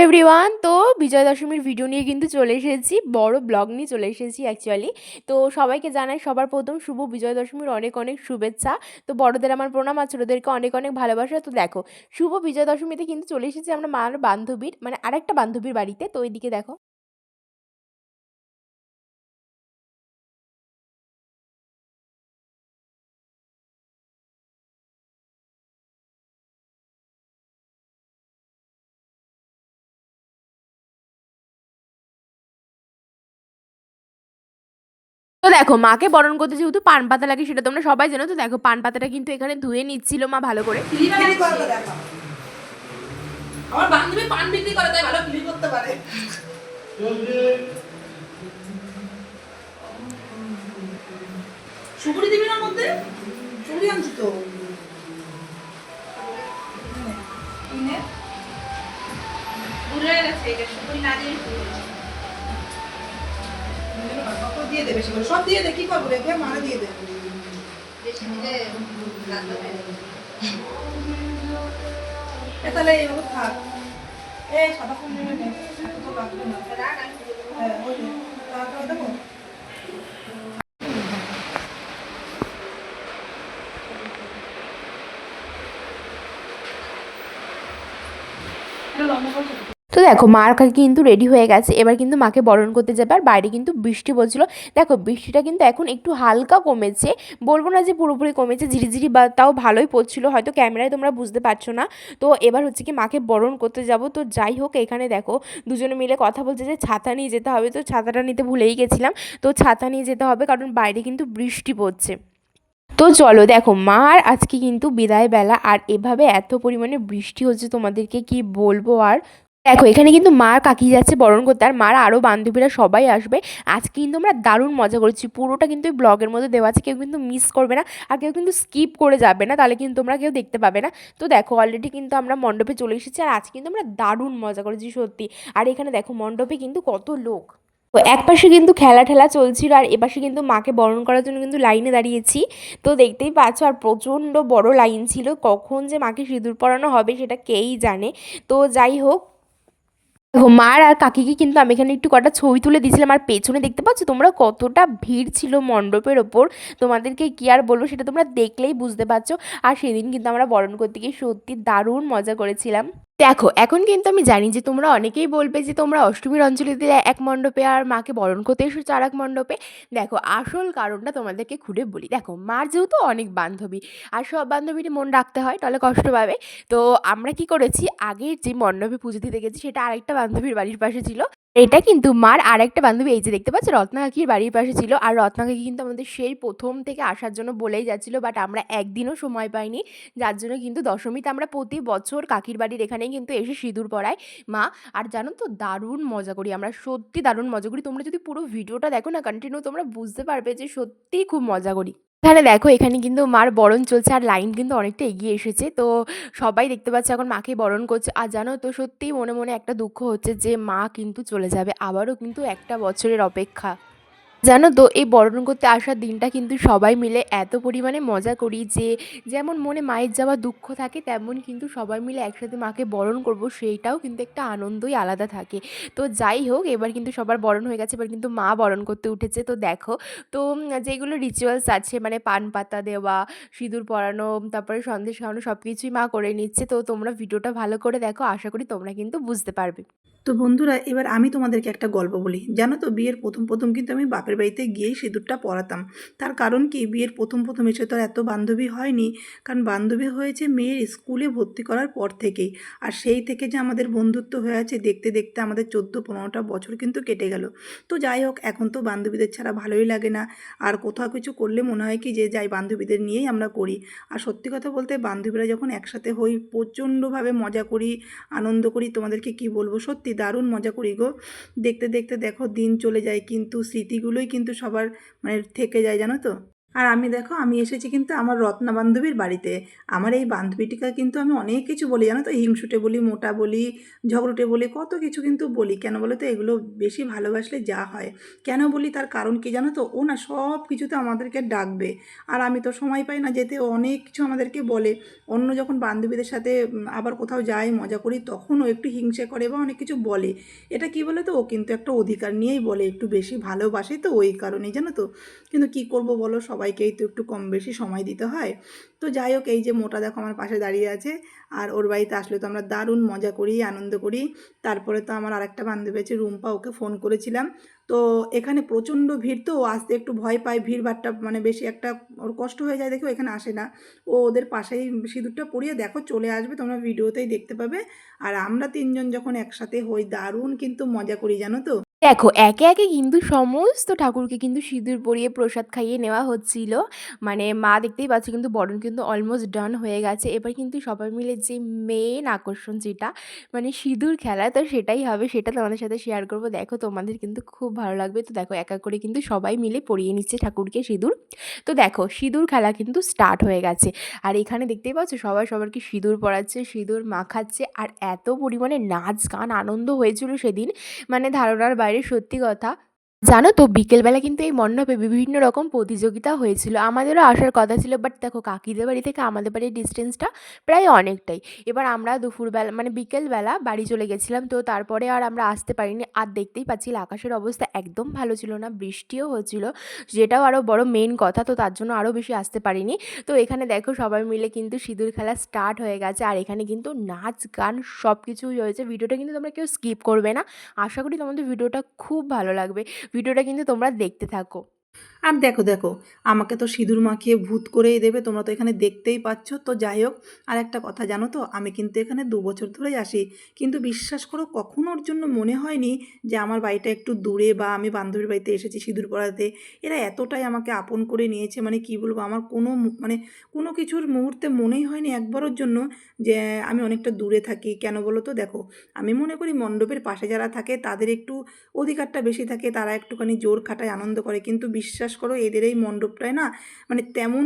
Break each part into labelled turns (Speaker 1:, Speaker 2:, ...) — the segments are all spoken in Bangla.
Speaker 1: এভরিওয়ান, তো বিজয় দশমীর ভিডিও নিয়ে কিন্তু চলে এসেছি, বড় ব্লগ নিয়ে চলে এসেছি অ্যাকচুয়ালি তো সবাইকে জানাই সবার প্রথম শুভ বিজয় দশমীর অনেক অনেক শুভেচ্ছা। তো বড়দের আমার প্রণাম, আর ছোটোদেরকে অনেক অনেক ভালোবাসা। তো দেখো, শুভ বিজয় দশমীতে কিন্তু চলে এসেছি আমরা মার বান্ধবীর মানে আরেকটা বান্ধবীর বাড়িতে। তো ওইদিকে দেখো। তো দেখো মাকে বরণ করতে যেহেতু পান পাতা লাগে সেটা তোমরা সবাই জানো তো দেখো পান পাতাটা কিন্তু এখানে ধুয়ে নিচ্ছিল মা ভালো করে।
Speaker 2: আমার বান্ধবী পান বিক্রি করে তাই ভালো করতে পারে। সুপুরি দিবি না মধ্যে? সুপুরি আনছি তো। নে। কত দিয়ে দেবে সব দিয়ে দে কি করব রেখে মারা দিয়ে দেবে এ তাহলে এইভাবে থাক। এই সাদা ফুল নেবে নে। হ্যাঁ ওই তারপরে দেবো এটা লম্বা করে ছোট
Speaker 1: তো দেখো মার কিন্তু রেডি হয়ে গেছে। এবার কিন্তু মাকে বরণ করতে যাবে, আর বাইরে কিন্তু বৃষ্টি পড়ছিল। দেখো, বৃষ্টিটা কিন্তু এখন একটু হালকা কমেছে। বলব না যে পুরোপুরি কমেছে, ঝিরিঝিরি বা তাও ভালোই পড়ছিল, হয়তো ক্যামেরায় তোমরা বুঝতে পারছ না। তো এবার হচ্ছে কি মাকে বরণ করতে যাব। তো যাই হোক, এখানে দেখো, দুজনে মিলে কথা বলছে যে ছাতা নিয়ে যেতে হবে। তো ছাতাটা নিতে ভুলেই গেছিলাম। তো ছাতা নিয়ে যেতে হবে, কারণ বাইরে কিন্তু বৃষ্টি পড়ছে। তো চলো, দেখো মার আজকে কিন্তু বিদায় বেলা আর এভাবে এত পরিমাণে বৃষ্টি হচ্ছে তোমাদেরকে কি বলব আর দেখো, এখানে কিন্তু মার কাকি যাচ্ছে বরণ করতে, আর মার আরও বান্ধবীরা সবাই আসবে। আজকে কিন্তু আমরা দারুণ মজা করেছি। পুরোটা কিন্তু এই ব্লগের মধ্যে দেওয়া আছে, কেউ কিন্তু মিস করবে না, আর কেউ কিন্তু স্কিপ করে যাবে না, তাহলে কিন্তু তোমরা কেউ দেখতে পাবে না। তো দেখো অলরেডি কিন্তু আমরা মণ্ডপে চলে এসেছি, আর আজকে কিন্তু আমরা দারুণ মজা করেছি, সত্যি। আর এখানে দেখো, মণ্ডপে কিন্তু কত লোক। তো এক পাশে কিন্তু খেলা ঠেলা চলছিল, আর এপাশে কিন্তু মাকে বরণ করার জন্য কিন্তু লাইনে দাঁড়িয়েছি। তো দেখতেই পাচ্ছ, আর প্রচণ্ড বড় লাইন ছিল, কখন যে মাকে সিঁদুর পরানো হবে, সেটা কেই জানে। তো যাই হোক দেখো, মার আর কাকিকে কিন্তু আমি এখানে একটু কটা ছবি তুলে দিয়েছিলাম। আর পেছনে দেখতে পাচ্ছ তোমরা কতটা ভিড় ছিল মণ্ডপের ওপর। তোমাদেরকে কি আর বলব সেটা তোমরা দেখলেই বুঝতে পারছ। আর সেদিন কিন্তু আমরা বরণ করতে গিয়ে সত্যি দারুণ মজা করেছিলাম। দেখো, এখন কিন্তু আমি জানি যে তোমরা অনেকেই বলবে যে তোমরা অষ্টমীর অঞ্জলি দিলে এক মণ্ডপে আর মাকে বরণ করতে এসেছ আর এক মণ্ডপে। দেখো, আসল কারণটা তোমাদেরকে খুঁড়ে বলি। দেখো, মার যেহেতু অনেক বান্ধবী, আর সব বান্ধবীর মন রাখতে হয়, তাহলে কষ্ট পাবে। তো আমরা কি করেছি, আগের যে মণ্ডপে পুজো দিতে গেছি, সেটা আরেকটা বান্ধবীর বাড়ির পাশে ছিল। এটা কিন্তু মার আরেকটা বান্ধবী, এই যে দেখতে পাচ্ছ, রত্না কাকির বাড়ির পাশে ছিল। আর রত্না কাকি কিন্তু আমাদের সেই প্রথম থেকে আসার জন্য বলেই যাচ্ছিল বাট আমরা একদিনও সময় পাইনি। যার জন্য কিন্তু দশমীতে আমরা প্রতি বছর কাকির বাড়ির এখানেই কিন্তু এসে সিঁদুর পরাই মা। আর জানো তো, দারুণ মজা করি আমরা, সত্যি দারুণ মজা করি। তোমরা যদি পুরো ভিডিওটা দেখো না কন্টিনিউ তোমরা বুঝতে পারবে যে সত্যিই খুব মজা করি। এখানে দেখো, এখানে কিন্তু মার বরণ চলছে আর লাইন কিন্তু অনেকটা এগিয়ে এসেছে। তো সবাই দেখতে পাচ্ছে এখন মাকে বরণ করছে। আর জানো তো, সত্যিই মনে মনে একটা দুঃখ হচ্ছে যে মা কিন্তু চলে যাবে। আবারও কিন্তু একটা বছরের অপেক্ষা। জানো তো, এই বরণ করতে আসার দিনটা কিন্তু সবাই মিলে এত পরিমাণে মজা করি যে, যেমন মনে মায়ের যাওয়া দুঃখ থাকে, তেমন কিন্তু সবাই মিলে একসাথে মাকে বরণ করব, সেইটাও কিন্তু একটা আনন্দই আলাদা থাকে। তো যাই হোক, এবার কিন্তু সবার বরণ হয়ে গেছে, এবার কিন্তু মা বরণ করতে উঠেছে, তো দেখো। তো যেগুলো রিচুয়ালস আছে মানে পান পাতা দেওয়া, সিঁদুর পরানো, তারপরে সন্দেশ খাওয়ানো সব কিছুই মা করে নিচ্ছে, তো তোমরা ভিডিওটা ভালো করে দেখো, আশা করি তোমরা কিন্তু বুঝতে পারবে।
Speaker 2: তো বন্ধুরা, এবার আমি তোমাদেরকে একটা গল্প বলি। জানো তো, বিয়ের প্রথম প্রথম কিন্তু আমি বাপের বাড়িতে গিয়েই সিঁদুরটা পরাতাম। তার কারণ কি? বিয়ের প্রথম প্রথম এসে তো এত বান্ধবী হয়নি। কারণ বান্ধবী হয়েছে মেয়ের স্কুলে ভর্তি করার পর থেকেই। আর সেই থেকে যে আমাদের বন্ধুত্ব হয়ে আছে, দেখতে দেখতে আমাদের চোদ্দ পনেরোটা বছর কিন্তু কেটে গেল। তো যাই হোক, এখন তো বান্ধবীদের ছাড়া ভালোই লাগে না। আর কোথাও কিছু করলে মনে হয় কি যে, যাই বান্ধবীদের নিয়েই আমরা করি। আর সত্যি কথা বলতে বান্ধবীরা যখন একসাথে হই, প্রচণ্ডভাবে মজা করি, আনন্দ করি, তোমাদেরকে কি বলব? সত্যি দারুণ মজা করি গো। দেখতে দেখতে দেখো, দিন চলে যায়, কিন্তু স্মৃতিগুলোই কিন্তু সবার মানে থেকে যায় জানো তো? আর আমি দেখো, আমি এসেছি কিন্তু আমার রত্না বান্ধবীর বাড়িতে। আমার এই বান্ধবীটিকে কিন্তু আমি অনেক কিছু বলি, জানো তো? হিংসুটে বলি, মোটা বলি, ঝগড়ুটে বলি, কত কিছু কিন্তু বলি। কেন বলো তো? এগুলো বেশি ভালোবাসলে যা হয়। কেন বলি? তার কারণ কি জানো তো? ও না সব কিছুতে আমাদেরকে ডাকবে। আর আমি তো সময় পাই না যেতে। ও অনেক কিছু আমাদেরকে বলে। অন্য যখন বান্ধবীদের সাথে আবার কোথাও যাই, মজা করি, তখন ও একটু হিংসে করে বা অনেক কিছু বলে। এটা কি বলে তো? ও কিন্তু একটা অধিকার নিয়েই বলে। একটু বেশি ভালোবাসে তো ওই কারণেই, জানো তো? কিন্তু কি করব বলো? সবাইকেই তো একটু কম বেশি সময় দিতে হয়। তো যাই হোক, এই যে মোটা দেখো আমার পাশে দাঁড়িয়ে আছে আর ওর বাড়িতে আসলে তো আমরা দারুণ মজা করি, আনন্দ করি। তারপরে তো আমার আরেকটা বান্ধবী আছে, রুম্পা, ওকে ফোন করেছিলাম। তো এখানে প্রচণ্ড ভিড় তো, ও আসতে একটু ভয় পায় ভিড় ভাড়টা মানে বেশি একটা ওর কষ্ট হয়ে যায় দেখো এখানে আসে না। ও ওদের পাশেই সিঁদুরটা পরিয়ে দেখো চলে আসবে, তোমরা ভিডিওতেই দেখতে পাবে। আর আমরা তিনজন যখন একসাথে হই, দারুণ কিন্তু মজা করি, জানো তো?
Speaker 1: দেখো, একে একে কিন্তু সমস্ত ঠাকুরকে কিন্তু সিঁদুর পরিয়ে প্রসাদ খাইয়ে নেওয়া হচ্ছিল। মানে মা দেখতেই পাচ্ছ কিন্তু বরণ কিন্তু অলমোস্ট ডান হয়ে গেছে। এবার কিন্তু সবাই মিলে যে মেন আকর্ষণ যেটা মানে সিঁদুর খেলা, তো সেটাই হবে, সেটা তোমাদের সাথে শেয়ার করব। দেখো, তোমাদের কিন্তু খুব ভালো লাগবে। তো দেখো, এক এক করে কিন্তু সবাই মিলে পরিয়ে নিচ্ছে ঠাকুরকে সিঁদুর। তো দেখো, সিঁদুর খেলা কিন্তু স্টার্ট হয়ে গেছে। আর এখানে দেখতেই পাচ্ছ, সবাই সবারকে সিঁদুর পরাচ্ছে, সিঁদুর মাখাচ্ছে। আর এত পরিমাণে নাচ গান আনন্দ হয়েছিল সেদিন। মানে ধারণার বাইরে সত্যি কথা জানো তো, বিকেলবেলা কিন্তু এই মণ্ডপে বিভিন্ন রকম প্রতিযোগিতা হয়েছিল। আমাদেরও আসার কথা ছিল বাট দেখো কাকিদের বাড়ি থেকে আমাদের বাড়ির ডিস্টেন্সটা প্রায় অনেকটাই। এবার আমরা দুপুরবেলা মানে বিকেলবেলা বাড়ি চলে গেছিলাম, তো তারপরে আর আমরা আসতে পারিনি। আর দেখতেই পাচ্ছিল আকাশের অবস্থা একদম ভালো ছিল না, বৃষ্টিও হচ্ছিল, যেটাও আরও বড় মেন কথা, তো তার জন্য আরও বেশি আসতে পারিনি। তো এখানে দেখো সবাই মিলে কিন্তু সিঁদুর খেলা স্টার্ট হয়ে গেছে, আর এখানে কিন্তু নাচ, গান সব কিছুই হয়েছে। ভিডিওটা কিন্তু তোমরা কেউ স্কিপ করবে না। আশা করি তোমাদের ভিডিওটা খুব ভালো লাগবে। ভিডিওটা কিন্তু তোমরা দেখতে থাকো।
Speaker 2: আর দেখো দেখো, আমাকে তো সিঁদুর মাখিয়ে ভূত করেই দেবে, তোমরা তো এখানে দেখতেই পাচ্ছ। তো যাই হোক, আর একটা কথা জানো তো, আমি কিন্তু এখানে দু বছর ধরেই আসি। কিন্তু বিশ্বাস করো, কখনো ওর জন্য মনে হয়নি যে আমার বাড়িটা একটু দূরে বা আমি বান্ধবীর বাড়িতে এসেছি সিঁদুর পড়াতে এরা এতটাই আমাকে আপন করে নিয়েছে মানে কি বলব, আমার কোনো মানে কোনো কিছুর মুহূর্তে মনেই হয়নি একবারের জন্য যে আমি অনেকটা দূরে থাকি। কেন বলো তো, দেখো, আমি মনে করি মণ্ডপের পাশে যারা থাকে, তাদের একটু অধিকারটা বেশি থাকে, তারা একটুখানি জোর খাটায় আনন্দ করে। কিন্তু বিশ্বাস করো এদের এই মণ্ডপটায় না মানে তেমন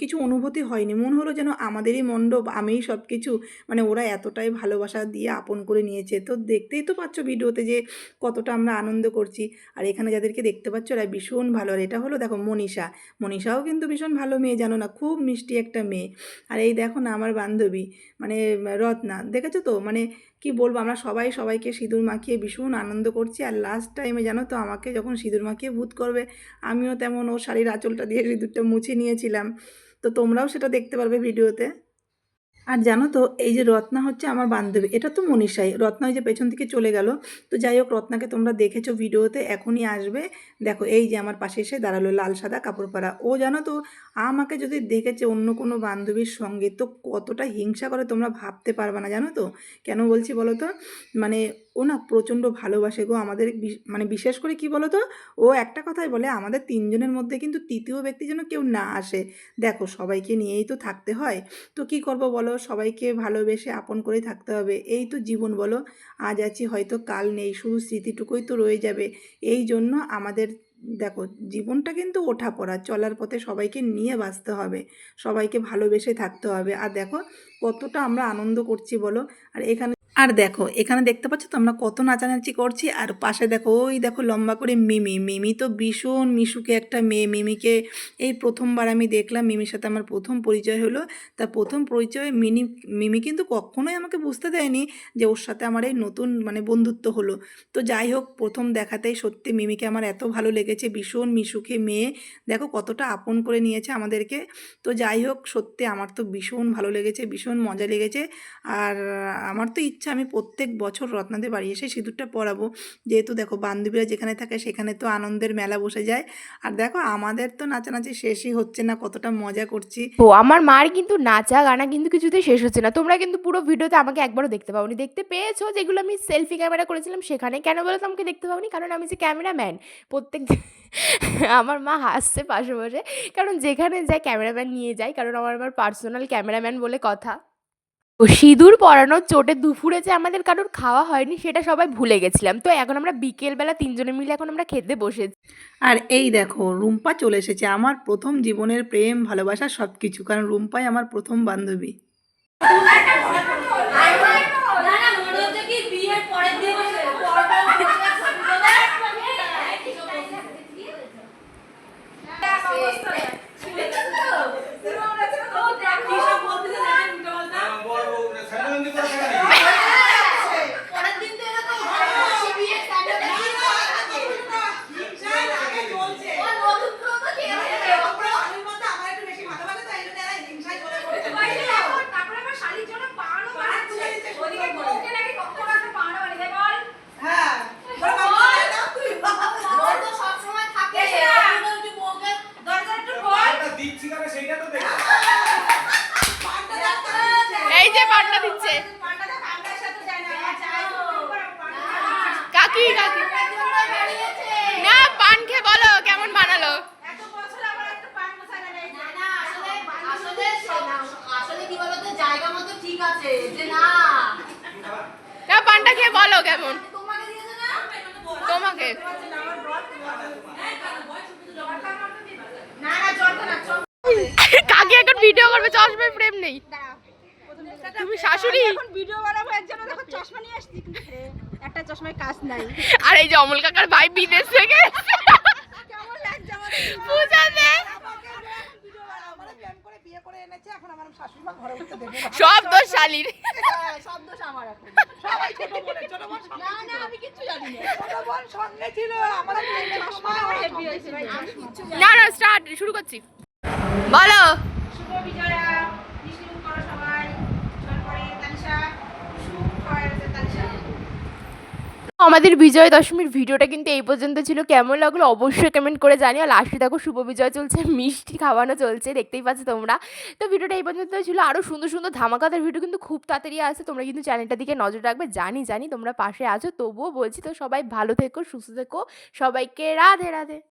Speaker 2: কিছু অনুভূতি হয়নি। মনে হলো যেন আমাদেরই মণ্ডপ, আমিই সব কিছু মানে ওরা এতটাই ভালোবাসা দিয়ে আপন করে নিয়েছে। তো দেখতেই তো পাচ্ছ ভিডিওতে যে কতটা আমরা আনন্দ করছি। আর এখানে যাদেরকে দেখতে পাচ্ছ এরা ভীষণ ভালো। আর এটা হলো দেখো মনীষা। মনীষাও কিন্তু ভীষণ ভালো মেয়ে, জানো না? খুব মিষ্টি একটা মেয়ে। আর এই দেখো না আমার বান্ধবী মানে রত্না। দেখেছ তো? মানে কি বলব, আমরা সবাই সবাইকে সিঁদুর মাখিয়ে ভীষণ আনন্দ করছি। আর লাস্ট টাইমে জানো তো, আমাকে যখন সিঁদুর মাখিয়ে ভূত করবে, আমিও তেমন ওর শাড়ির আঁচলটা দিয়ে সিঁদুরটা মুছে নিয়েছিলাম। তো তোমরাও সেটা দেখতে পারবে ভিডিওতে আর জানো তো, এই যে রত্না হচ্ছে আমার বান্ধবী, এটা তো মনীষাই। রত্না ওই যে পেছন থেকে চলে গেল। তো যাই হোক, রত্নাকে তোমরা দেখেছ ভিডিওতে, এখনই আসবে। দেখো, এই যে আমার পাশে এসে দাঁড়াল লাল সাদা কাপড় পরা ও জানো তো, আমাকে যদি দেখেছে অন্য কোনো বান্ধবীর সঙ্গে, তো কতটা হিংসা করে তোমরা ভাবতে পারবে না, জানো তো? কেন বলছি বলো তো? মানে ও না প্রচণ্ড ভালোবাসে গো আমাদের মানে বিশেষ করে কি বলো তো ও একটা কথাই বলে, আমাদের তিনজনের মধ্যে কিন্তু তৃতীয় ব্যক্তি যেন কেউ না আসে। দেখো, সবাইকে নিয়েই তো থাকতে হয়। তো কি করব বলো? সবাইকে ভালোবেসে আপন করে থাকতে হবে। এই তো জীবন বলো। আজ আছি, হয়তো কাল নেই, শুধু স্মৃতিটুকুই তো রয়ে যাবে। এই জন্য আমাদের, দেখো, জীবনটা কিন্তু ওঠা পড়া, চলার পথে সবাইকে নিয়ে বাঁচতে হবে। সবাইকে ভালোবেসে থাকতে হবে। আর দেখো, কতটা আমরা আনন্দ করছি বলো। আর এখানে আর দেখো, এখানে দেখতে পাচ্ছ তো আমরা কত নাচানাচি করছি, আর পাশে দেখো, ওই দেখো লম্বা করে মিমি মিমি তো ভীষণ মিশুকে একটা মেয়ে, মিমিকে এই প্রথমবার আমি দেখলাম, মিমির সাথে আমার প্রথম পরিচয় হলো, তা প্রথম পরিচয়ে মিনি, মিমি কিন্তু কখনোই আমাকে বুঝতে দেয়নি যে ওর সাথে আমার এই নতুন মানে বন্ধুত্ব হলো। তো যাই হোক, প্রথম দেখাতেই সত্যি মিমিকে আমার এত ভালো লেগেছে, ভীষণ মিশুকে মেয়ে, দেখো কতটা আপন করে নিয়েছে আমাদেরকে। তো যাই হোক, সত্যি আমার তো ভীষণ ভালো লেগেছে, ভীষণ মজা লেগেছে, আর আমার তো ইচ্ছা আমি প্রত্যেক বছর রত্নাদের বাড়ি এসে সিঁদুরটা পরাবো। যেহেতু দেখো, বান্ধবীরা যেখানে থাকে সেখানে তো আনন্দের মেলা বসে যায়। আর দেখো, আমাদের তো নাচানাচি শেষই হচ্ছে না, কতটা মজা করছি।
Speaker 1: ও, আমার মার কিন্তু নাচা গানা কিন্তু কিছুতেই শেষ হচ্ছে না। তোমরা কিন্তু পুরো ভিডিওতে আমাকে একবারও দেখতে পাওনি। দেখতে পেয়েছ যেগুলো আমি সেলফি ক্যামেরা করেছিলাম, সেখানে কেন বলো তো আমাকে দেখতে পাওনি? কারণ আমি যে ক্যামেরাম্যান, প্রত্যেক আমার মা হাসছে পাশে বসে। কারণ যেখানে যায় ক্যামেরাম্যান নিয়ে যায়, কারণ আমার আমার পার্সোনাল ক্যামেরাম্যান বলে কথা। ও সিঁদুর পরানোর চোটে দুপুরে যে আমাদের কারোর খাওয়া হয়নি, সেটা সবাই ভুলে গেছিলাম। তো এখন আমরা বিকেলবেলা তিনজনে মিলে এখন আমরা খেতে বসেছি।
Speaker 3: আর এই দেখো, রুম্পা চলে এসেছে। আমার প্রথম জীবনের প্রেম, ভালোবাসা সব কিছু কারণ রুম্পাই আমার প্রথম বান্ধবী
Speaker 4: দিচ্ছি কেন সেইটা তো দেখো
Speaker 1: এই যে পান্ডা দিচ্ছে কাকি কাকি না পান খেয়ে বলো কেমন বানালো
Speaker 5: আসলে কি বলতো জায়গা মতো ঠিক আছে যে না।
Speaker 1: না পানটা খেয়ে বলো কেমন?
Speaker 5: তোমাকে
Speaker 1: কাকি এখন ভিডিও করবে চশমায় ফ্রেম নেই। তুমি শাশুড়ি?
Speaker 6: এখন ভিডিও বানাবো এর জন্য দেখো চশমা নিয়ে আসছি। একটা চশমায় কাজ নাই।
Speaker 1: আর এই যে অমল কাকার ভাই বিদেশ থেকে এসেছে।
Speaker 6: কেমন লাগছে আমার
Speaker 1: বুঝাতে
Speaker 6: ভিডিও বানাবো মানে প্রেম করে বিয়ে করে এনেছে এখন আমার শাশুড়ি মা ঘরে উঠতে দেবে না হ্যাঁ, সব দোষ আমার এখন। সবাই ছোট বলে ছোট বোন সঙ্গে
Speaker 5: না না আমি কিছু জানি না।
Speaker 6: ছোট বোন সঙ্গে ছিল আমার সময় হেভি হয়েছে
Speaker 1: না না স্টার্ট শুরু করছি। বলো
Speaker 6: শুভ বিজয়া মিষ্টি মুখ করো সবাই তারপরে তানিশা শুভ করেছে তানিশা
Speaker 1: আমাদের বিজয় দশমীর ভিডিওটা কিন্তু এই পর্যন্ত ছিল। কেমন লাগল অবশ্যই কমেন্ট করে জানিও। লাস্টে দেখো শুভ বিজয় চলছে, মিষ্টি খাওয়ানো চলছে, দেখতেই পাচ্ছ তোমরা। তো ভিডিওটা এই পর্যন্ত ছিল। আরও সুন্দর সুন্দর ধামাকাদার ভিডিও কিন্তু খুব তাড়াতাড়ি আসে তোমরা কিন্তু চ্যানেলটার দিকে নজর রাখবে। জানি জানি তোমরা পাশে আছো, তবুও বলছি তো সবাই ভালো থেকো, সুস্থ থেকো। সবাইকে রাধে রাধে।